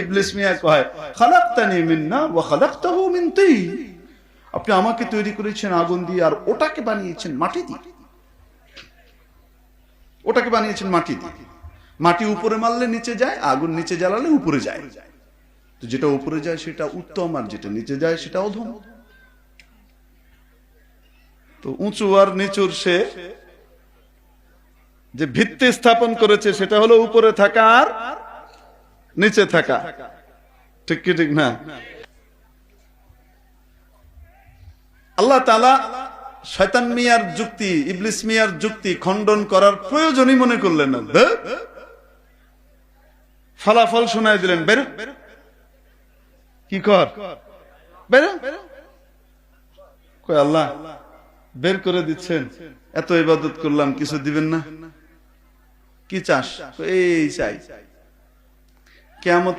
ইবলিস মিয়া কয়, খালাকতানি মিন ওয়া খালাকতাহু মিন তিন। আপনি আমাকে তৈরি করেছেন আগুন দিয়ে আর ওটাকে বানিয়েছেন মাটি দিয়ে। ওটাকে বানিয়েছেন মাটি দিয়ে। মাটি উপরে মারলে নিচে যায়, আগুন নিচে জ্বালালে উপরে যায়। তো যেটা উপরে যায় সেটা উত্তম আর যেটা নিচে যায় সেটা অধম। তো উঁচু আর নিচুর সে যে ভিত্তি স্থাপন করেছে সেটা হলো উপরে থাকা আর নিচে থাকা। ঠিক কি ঠিক না? আল্লাহ তালা শয়তান মিয়ার যুক্তি ইবলিস মিয়ার যুক্তি খণ্ডন করার প্রয়োজনই মনে করলেন না। ফলাফল শোনায় দিলেন। বের। কি কর? বের। আল্লাহ বের করে দিচ্ছেন। এত ইবাদত করলাম কিছু দিবেন না? কি কই, এই চাই। Kıyamet